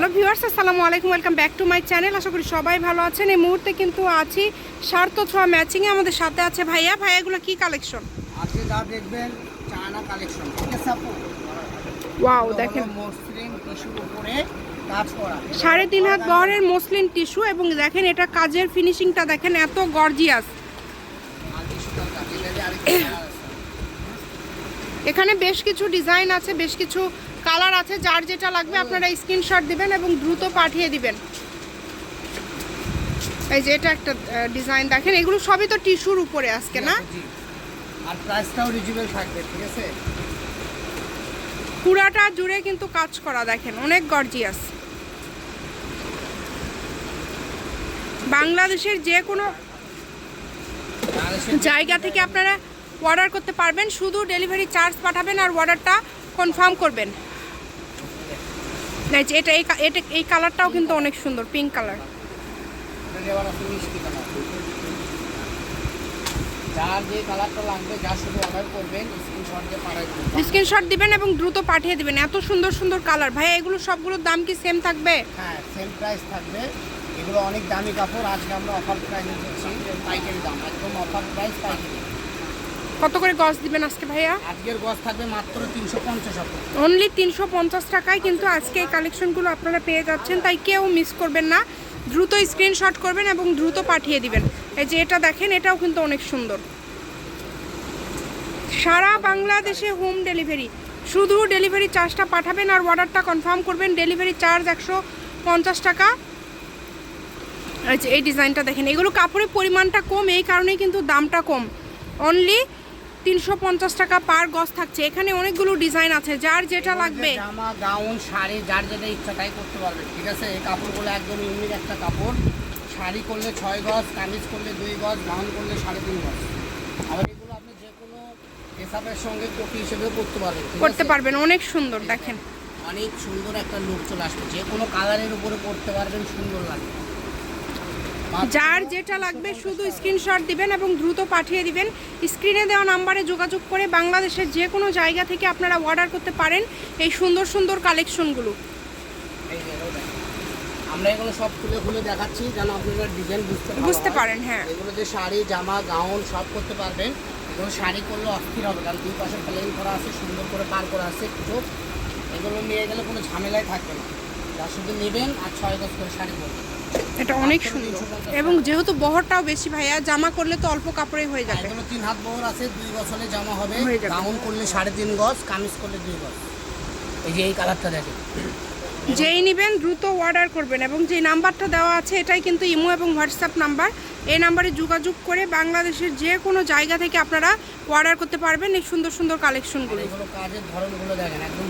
Hello viewers আসসালামু আলাইকুম welcome back to my channel. আশা করি সবাই ভালো আছেন। এই মুহূর্তে কিন্তু আছি স্বার্থ ছোঁয়া ম্যাচিংয়ে আমাদের সাথে আছে ভাইয়া। ভাইয়া এগুলো কি কালেকশন আজকে যা দেখবেন চায়না কালেকশন ঠিক আছে আপু? ওয়াও দেখেন। টিস্যুর উপরে সাড়ে তিন হাত বহরের মসলিন টিস্যু এবং দেখেন এটা কাজের ফিনিশিংটা দেখেন এত গর্জিয়াস আর টিস্যুটার কাজ এটা যে আরেকটা colour আছে। এখানে বেশ কিছু ডিজাইন আছে বেশ কিছু কালার আছে যার যেটা লাগবে আপনারা স্ক্রিনশট দিবেন এবং দ্রুত পাঠিয়ে দিবেন। এই যে এটা একটা ডিজাইন দেখেন এগুলো সবই তো টিস্যুর উপরে আজকে না? আর প্রাইসটাও রিজনেবল থাকবে ঠিক আছে? পুরাটা জুড়ে কিন্তু কাজ করা দেখেন অনেক গর্জিয়াস বাংলাদেশের যে কোনো জায়গা থেকে আপনারা অর্ডার করতে পারবেন। শুধু ডেলিভারি চার্জ পাঠাবেন আর অর্ডারটা কনফার্ম করবেন। এটা এই এটা এই কালারটাও কিন্তু অনেক সুন্দর পিঙ্ক কালার। স্ক্রিনশট দিবেন। এবং দ্রুত পাঠিয়ে দিবেন। এত সুন্দর সুন্দর কালার। ভাই এগুলো সবগুলোর দাম কি সেম থাকবে? হ্যাঁ সেম প্রাইস থাকবে। এগুলো অনেক দামি কাপড়। আজকে আমরা অফার প্রাইসে দিচ্ছি পাইকারি দাম। একদম অফার প্রাইস পাইকারি। কত করে গজ দিবেন আজকে ভাইয়া? আজকের গজ থাকবে মাত্র তিনশো পঞ্চাশ অনলি তিনশো পঞ্চাশ টাকায় কিন্তু আজকে এই কালেকশনগুলো আপনারা পেয়ে যাচ্ছেন তাই কেউ মিস করবেন না। দ্রুত স্ক্রিনশট করবেন এবং দ্রুত পাঠিয়ে দিবেন। এই যে এটা দেখেন এটাও কিন্তু অনেক সুন্দর। সারা বাংলাদেশে হোম ডেলিভারি শুধু ডেলিভারি চার্জটা পাঠাবেন আর অর্ডারটা কনফার্ম করবেন ডেলিভারি চার্জ একশো পঞ্চাশ টাকা। আচ্ছা এই ডিজাইনটা দেখেন এগুলো কাপড়ের পরিমাণটা কম এই কারণেই কিন্তু দামটা কম। অনলি তিনশো পঞ্চাশ টাকা পার গজ থাকছে। এখানে অনেকগুলো ডিজাইন আছে যার যেটা লাগবে। জামা গাউন শাড়ি যার যেটা ইচ্ছা তাই করতে পারবে ঠিক আছে? এই কাপড়গুলো একদম ইউনিক একটা কাপড়। শাড়ি করলে ছয় গজ কামিজ করলে দুই গজ গাউন করলে সাড়ে তিন গজ। আবার এগুলো আপনি যে কোনো হিসাবের সঙ্গে কোটি হিসেবে করতে পারবেন করতে পারবেন অনেক সুন্দর দেখেন। অনেক সুন্দর একটা লুক চলে আসবে। যে কোনো কালারের উপরে করতে পারবেন সুন্দর লাগবে। যার যেটা লাগবে শুধু স্ক্রিনশট দিবেন এবং দ্রুত পাঠিয়ে দিবেন। স্ক্রিনে দেওয়া নাম্বারে যোগাযোগ করে বাংলাদেশের যে কোনো জায়গা থেকে আপনারা অর্ডার করতে পারেন এই সুন্দর সুন্দর কালেকশনগুলো। আমরা এগুলো সব খুলে খুলে দেখাচ্ছি যেন আপনারা ডিজাইন বুঝতে বুঝতে পারেন, হ্যাঁ। এগুলো যে শাড়ি জামা গাউন সব করতে পারবেন। এগুলো শাড়ি করলে অস্থির হবে কারণ দুই পাশে প্লেন করা আছে সুন্দর করে পার করা আছে একটু এগুলো নিয়ে গেলে কোনো ঝামেলাই থাকবে না। যা শুধু নেবেন আর ছয় গজ করে শাড়ি করবেন এটা অনেক সুন্দর। এবং যেহেতু বহরটাও বেশি ভাইয়া জামা করলে তো অল্প কাপড়ে হয়ে যাবে। এগুলো তিন হাত বহর আছে দুই গজ জামা হবে। গাউন করলে সাড়ে তিন গজ কামিজ করলে দুই গজ। এই যে এই কালারটা দেখেন। যেই নেবেন দ্রুত অর্ডার করবেন এবং যে নাম্বারটা দেওয়া আছে এটাই কিন্তু ইমো এবং হোয়াটসঅ্যাপ নাম্বার। এই নাম্বারে যোগাযোগ করে বাংলাদেশের যে কোনো জায়গা থেকে আপনারা অর্ডার করতে পারবেন এই সুন্দর সুন্দর কালেকশনগুলো কাজের ধরনগুলো দেখেন একদম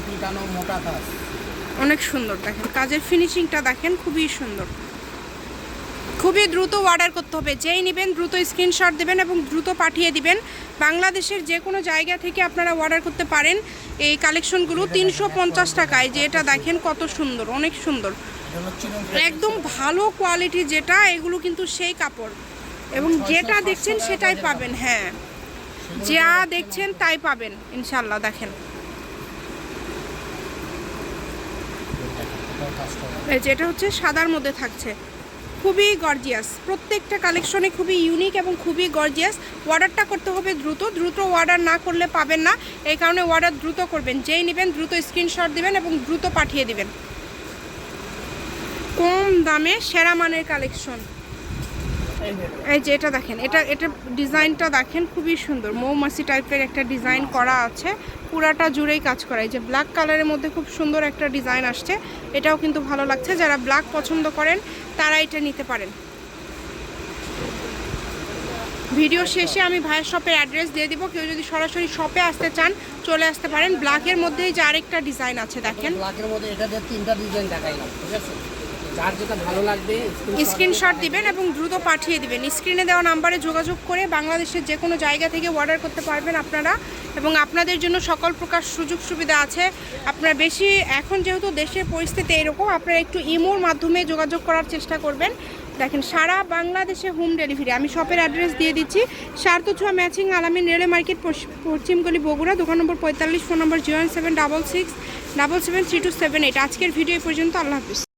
মোটা কাজ। অনেক সুন্দর দেখেন। কাজের ফিনিশিংটা দেখেন খুবই সুন্দর। খুবই দ্রুত অর্ডার করতে হবে। যেই নেবেন দ্রুত স্ক্রিনশট দেবেন এবং দ্রুত পাঠিয়ে দিবেন। বাংলাদেশের যে কোনো জায়গা থেকে আপনারা অর্ডার করতে পারেন। এই কালেকশনগুলো তিনশো পঞ্চাশ টাকায় যে এটা দেখেন কত সুন্দর, অনেক সুন্দর। একদম ভালো কোয়ালিটি যেটা, এগুলো কিন্তু সেই কাপড়। এবং যেটা দেখছেন সেটাই পাবেন হ্যাঁ। যা দেখছেন তাই পাবেন ইনশাল্লাহ দেখেন। যেটা হচ্ছে সাদার মধ্যে থাকছে। খুবই গর্জিয়াস প্রত্যেকটা কালেকশনে খুবই ইউনিক এবং খুবই গর্জিয়াস অর্ডারটা করতে হবে দ্রুত। দ্রুত অর্ডার না করলে পাবেন না। এই কারণে অর্ডার দ্রুত করবেন। যেই নেবেন দ্রুত স্ক্রিনশট দিবেন এবং দ্রুত পাঠিয়ে দিবেন। কম দামে সেরা মানের কালেকশন এই যে এটা দেখেন। এটা এটা ডিজাইনটা দেখেন। খুবই সুন্দর। মৌমাছি টাইপের একটা ডিজাইন করা আছে। পুরাটা জুড়েই কাজ করা। এই যে ব্ল্যাক কালারের মধ্যে খুব সুন্দর একটা ডিজাইন আসছে। এটাও কিন্তু ভালো লাগছে। যারা ব্ল্যাক পছন্দ করেন, তারা এটা নিতে পারেন। ভিডিও শেষে আমি ভাইয়ের শপের অ্যাড্রেস দিয়ে দিব। কেউ যদি সরাসরি শপে আসতে চান, চলে আসতে পারেন। ব্ল্যাকের মধ্যেই যে আরেকটা ডিজাইন আছে, দেখেন। ব্ল্যাকের মধ্যে এটা তিনটা ডিজাইন দেখাইলাম, ঠিক আছে? স্ক্রিনশট দিবেন এবং দ্রুত পাঠিয়ে দিবেন। স্ক্রিনে দেওয়া নাম্বারে যোগাযোগ করে বাংলাদেশের যে কোনো জায়গা থেকে অর্ডার করতে পারবেন আপনারা। এবং আপনাদের জন্য সকল প্রকার সুযোগ সুবিধা আছে। আপনারা বেশি, এখন যেহেতু দেশের পরিস্থিতি এরকম, আপনারা একটু ইমোর মাধ্যমে যোগাযোগ করার চেষ্টা করবেন। দেখেন, সারা বাংলাদেশে হোম ডেলিভারি আমি শপের অ্যাড্রেস দিয়ে দিচ্ছি। সার্থ ছোঁয়া ম্যাচিং আলামিন রেলে মার্কেট পশ্চ- পশ্চিমগলি বগুড়া, দোকান নম্বর পঁয়তাল্লিশ phone number zero seven double six double seven three two seven eight আজকের ভিডিও পর্যন্ত, আল্লাহ হাফিজ।